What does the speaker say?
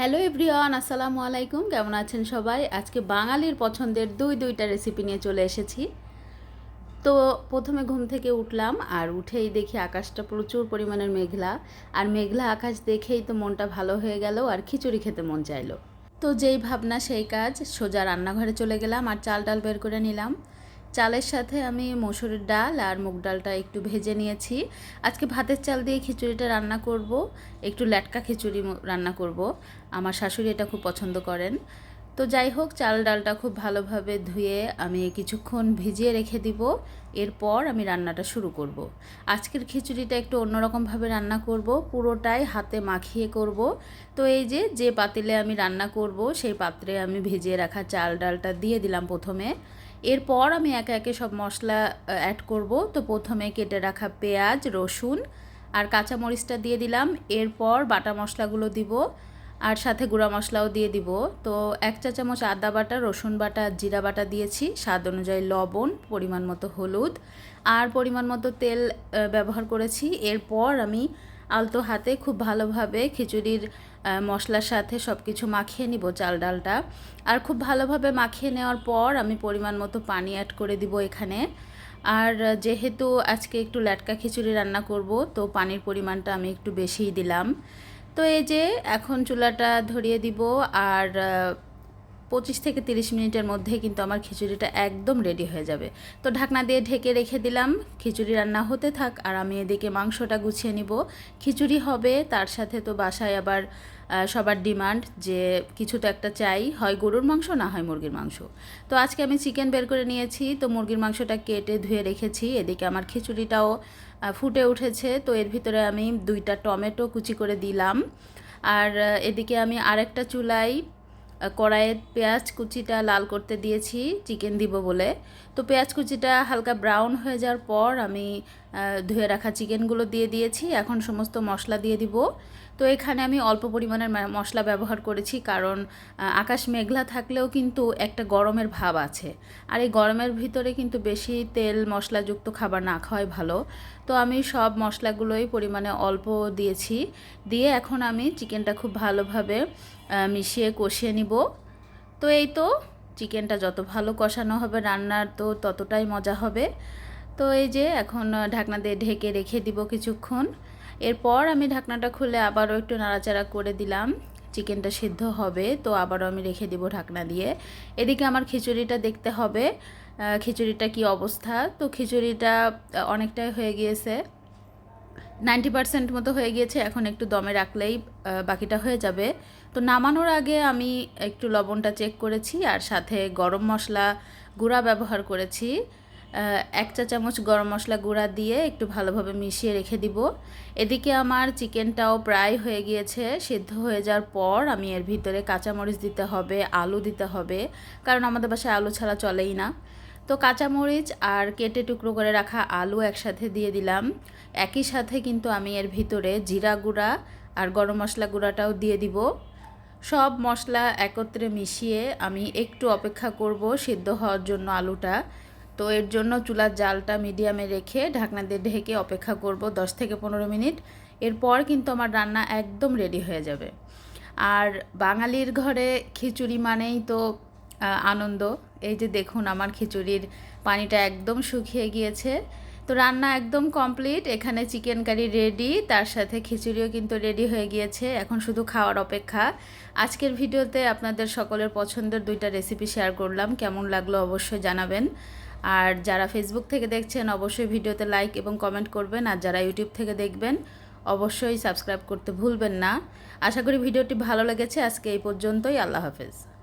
Hello everyone, আসসালামু আলাইকুম। কেমন আছেন সবাই? আজকে বাঙালির পছন্দের দুই দুইটা রেসিপি নিয়ে চলে এসেছি। তো প্রথমে ঘুম থেকে উঠলাম আর উঠেই দেখি আকাশটা প্রচুর পরিমাণের মেঘলা। আর মেঘলা আকাশ দেখেই তো মনটা ভালো হয়ে গেল আর খিচুড়ি খেতে মন চাইলো। তো যেই ভাবনা, সেই কাজ। সোজা রান্নাঘরে চলে গেলাম আর চাল ডাল বের করে নিলাম। চালের সাথে আমি মসুরের ডাল আর মুগ ডালটা একটু ভেজে নিয়েছি। আজকে ভাতের চাল দিয়ে খিচুড়িটা রান্না করব, একটু ল্যাটকা খিচুড়ি রান্না করব। আমার শাশুড়ি এটা খুব পছন্দ করেন। তো যাই হোক, চাল ডালটা খুব ভালোভাবে ধুয়ে আমি কিছুক্ষণ ভিজিয়ে রেখে দিব। এরপর আমি রান্নাটা শুরু করব। আজকের খিচুড়িটা একটু অন্যরকমভাবে রান্না করব, পুরোটাই হাতে মাখিয়ে করব। তো এই যে যে পাতিলে আমি রান্না করব, সেই পাত্রে আমি ভিজিয়ে রাখা চাল ডালটা দিয়ে দিলাম প্রথমে। এরপর আমি একে একে সব মশলা অ্যাড করব। তো প্রথমে কেটে রাখা পেঁয়াজ, রসুন আর কাঁচামরিচটা দিয়ে দিলাম। এরপর বাটা মশলাগুলো দিব আর সাথে গুঁড়া মশলাও দিয়ে দিব। তো এক চা চামচ আদা বাটা, রসুন বাটা, জিরা বাটা দিয়েছি। স্বাদ অনুযায়ী লবণ, পরিমাণ মতো হলুদ আর পরিমাণ মতো তেল ব্যবহার করেছি। এরপর আমি আলতো হাতে খুব ভালোভাবে খিচুড়ির মশলার সাথে সব কিছু মাখিয়ে নিব চাল ডালটা। আর খুব ভালোভাবে মাখিয়ে নেওয়ার পর আমি পরিমাণ মতো পানি অ্যাড করে দিব এখানে। আর যেহেতু আজকে একটু ল্যাটকা খিচুড়ি রান্না করব, তো পানির পরিমাণটা আমি একটু বেশিই দিলাম। তো এই যে এখন চুলাটা ধরিয়ে দিব, আর পঁচিশ থেকে তিরিশ মিনিটের মধ্যে কিন্তু আমার খিচুড়িটা একদম রেডি হয়ে যাবে। তো ঢাকনা দিয়ে ঢেকে রেখে দিলাম, খিচুড়ি রান্না হতে থাক আর আমি এদিকে মাংসটা গুছিয়ে নিব। খিচুড়ি হবে, তার সাথে তো বাসায় আবার সবার ডিমান্ড যে কিছু তো একটা চাই, হয় গরুর মাংস না হয় মুরগির মাংস। তো আজকে আমি চিকেন বের করে নিয়েছি, তো মুরগির মাংসটা কেটে ধুয়ে রেখেছি, এদিকে আমার খিচুড়িটাও ফুটে উঠেছে। তো এর ভিতরে আমি দুইটা টমেটো কুচি করে দিলাম। আর এদিকে আমি আরেকটা চুলায় কড়াইয়ে পেঁয়াজ কুচিটা লাল করতে দিয়েছি চিকেন দিব বলে। তো পেঁয়াজ কুচিটা হালকা ব্রাউন হয়ে যাওয়ার পর আমি ধুয়ে রাখা চিকেনগুলো দিয়ে দিয়েছি। এখন সমস্ত মশলা দিয়ে দিব। তো এখানে আমি অল্প পরিমাণের মশলা ব্যবহার করেছি কারণ আকাশ মেঘলা থাকলেও কিন্তু একটা গরমের ভাব আছে। আর এই গরমের ভিতরে কিন্তু বেশি তেল মশলাযুক্ত খাবার না খাওয়াই ভালো। তো আমি সব মশলাগুলোই পরিমাণে অল্প দিয়েছি। দিয়ে এখন আমি চিকেনটা খুব ভালোভাবে মিশিয়ে কষিয়ে নিব। তো এই তো, চিকেনটা যত ভালো কষানো হবে, রান্নার তো ততটাই মজা হবে। তো এই যে এখন ঢাকনা দিয়ে ঢেকে রেখে দিব কিছুক্ষণ। এরপর আমি ঢাকনাটা খুলে আবারও একটু নাড়াচাড়া করে দিলাম। চিকেনটা সিদ্ধ হবে, তো আবারও আমি রেখে দিব ঢাকনা দিয়ে। এদিকে আমার খিচুড়িটা দেখতে হবে খিচুড়িটা কি অবস্থা? তো খিচুড়িটা অনেকটাই হয়ে গিয়েছে। নাইনটি পার্সেন্ট মতো হয়ে গিয়েছে, এখন একটু দমে রাখলেই বাকিটা হয়ে যাবে। তো নামানোর আগে আমি একটু লবণটা চেক করেছি, আর সাথে গরম মশলা গুঁড়া ব্যবহার করেছি। এক চা চামচ গরম মশলা গুঁড়া দিয়ে একটু ভালোভাবে মিশিয়ে রেখে দিব। এদিকে আমার চিকেনটাও প্রায় হয়ে গিয়েছে, সিদ্ধ হয়ে যাওয়ার পর আমি এর ভিতরে কাঁচামরিচ দিতে হবে, আলু দিতে হবে, কারণ আমাদের বাসায় আলু ছাড়া চলেই না। তো কাঁচামরিচ আর কেটে টুকরো করে রাখা আলু একসাথে দিয়ে দিলাম। একই সাথে কিন্তু আমি এর ভিতরে জিরা গুঁড়া আর গরম মশলা গুঁড়াটাও দিয়ে দিব। সব মশলা একত্রে মিশিয়ে আমি একটু অপেক্ষা করব সিদ্ধ হওয়ার জন্য আলুটা। তো এর জন্য চুলার জালটা মিডিয়ামে রেখে ঢাকনা দিয়ে ঢেকে অপেক্ষা করব দশ থেকে পনেরো মিনিট। এরপর কিন্তু আমার রান্না একদম রেডি হয়ে যাবে। আর বাঙালির ঘরে খিচুড়ি মানেই তো আনন্দ। এই যে দেখুন আমার খিচুড়ির পানিটা একদম শুকিয়ে গিয়েছে। তো রান্না একদম কমপ্লিট এখানে চিকেন কারি রেডি তার সাথে খিচুড়িও কিন্তু রেডি হয়ে গিয়েছে। এখন শুধু খাওয়ার অপেক্ষা। আজকের ভিডিওতে আপনাদের সকলের পছন্দের দুইটা রেসিপি শেয়ার করলাম। কেমন লাগল অবশ্যই জানাবেন। আর যারা ফেসবুক থেকে দেখছেন, অবশ্যই ভিডিওতে লাইক এবং কমেন্ট করবেন। আর যারা ইউটিউব থেকে দেখবেন, অবশ্যই সাবস্ক্রাইব করতে ভুলবেন না। আশা করি ভিডিওটি ভালো লেগেছে। আজকে এই পর্যন্তই। আল্লাহ হাফেজ।